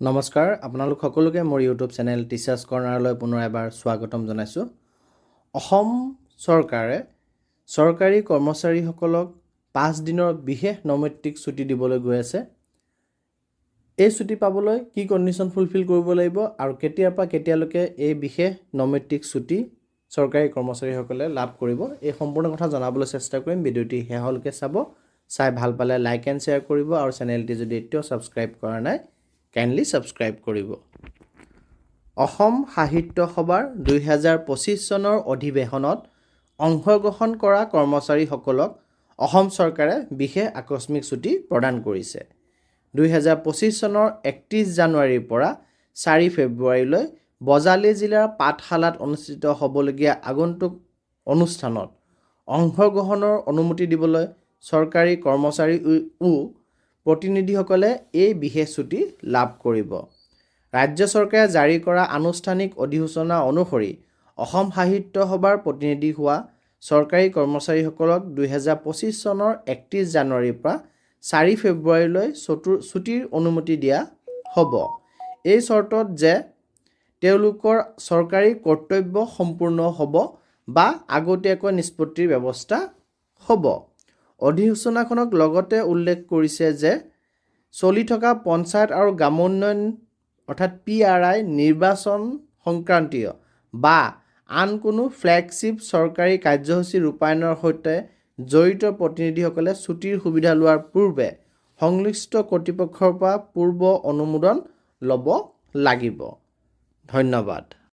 নমস্কাৰ আপোনালোক সকলোকে মোৰ ইউটিউব চেনেল টিচাৰ্ছ কৰ্ণাৰলৈ পুনৰ এবাৰ স্বাগতম জনাইছোঁ। অসম চৰকাৰে চৰকাৰী কৰ্মচাৰীসকলক পাঁচদিনৰ বিশেষ নৈমিত্তিক ছুটি দিবলৈ গৈ আছে। এই ছুটি পাবলৈ কি কণ্ডিশ্যন ফুলফিল কৰিব লাগিব আৰু কেতিয়াৰ পৰা কেতিয়ালৈকে এই বিশেষ নৈমিত্তিক ছুটি চৰকাৰী কৰ্মচাৰীসকলে লাভ কৰিব এই সম্পূৰ্ণ কথা জনাবলৈ চেষ্টা কৰিম। ভিডিঅ'টি শেষলৈকে চাব চাই ভাল পালে লাইক এণ্ড শ্বেয়াৰ কৰিব আৰু চেনেলটি যদি এতিয়াও ছাবস্ক্ৰাইব কৰা নাই কাইণ্ডলি ছাবস্ক্ৰাইব কৰিব। অসম সাহিত্য সভাৰ দুহেজাৰ পঁচিছ চনৰ অধিৱেশনত অংশগ্ৰহণ কৰা কৰ্মচাৰীসকলক অসম চৰকাৰে বিশেষ আকস্মিক ছুটি প্ৰদান কৰিছে। দুহেজাৰ পঁচিছ চনৰ একত্ৰিছ জানুৱাৰীৰ পৰা চাৰি ফেব্ৰুৱাৰীলৈ বজালী জিলাৰ পাঠশালাত অনুষ্ঠিত হ'বলগীয়া আগন্তুক অনুষ্ঠানত অংশগ্ৰহণৰ অনুমতি দিবলৈ চৰকাৰী কৰ্মচাৰী ও প্ৰতিনিধিসকলে এই বিশেষ ছুটি লাভ কৰিব। ৰাজ্য চৰকাৰে জাৰি কৰা আনুষ্ঠানিক অধিসূচনা অনুসৰি অসম সাহিত্য সভাৰ প্ৰতিনিধি হোৱা চৰকাৰী কৰ্মচাৰীসকলক দুহেজাৰ পঁচিছ চনৰ একত্ৰিছ জানুৱাৰীৰ পৰা চাৰি ফেব্ৰুৱাৰীলৈ চতুৰ ছুটিৰ অনুমতি দিয়া হ'ব। এই চৰ্তত যে তেওঁলোকৰ চৰকাৰী কৰ্তব্য সম্পূৰ্ণ হ'ব বা আগতীয়াকৈ নিষ্পত্তিৰ ব্যৱস্থা হ'ব। অধিসূচনাখনক লগতে উল্লেখ কৰিছে যে চলি থকা পঞ্চায়ত আৰু গ্ৰামোন্নয়ন, অৰ্থাৎ পি আৰ আই, নিৰ্বাচন সংক্ৰান্তীয় বা আন কোনো ফ্লেগশ্বিপ চৰকাৰী কাৰ্যসূচী ৰূপায়ণৰ সৈতে জড়িত প্ৰতিনিধিসকলে ছুটিৰ সুবিধা লোৱাৰ পূৰ্বে সংশ্লিষ্ট কৰ্তৃপক্ষৰ পৰা পূৰ্ব অনুমোদন ল'ব লাগিব। ধন্যবাদ।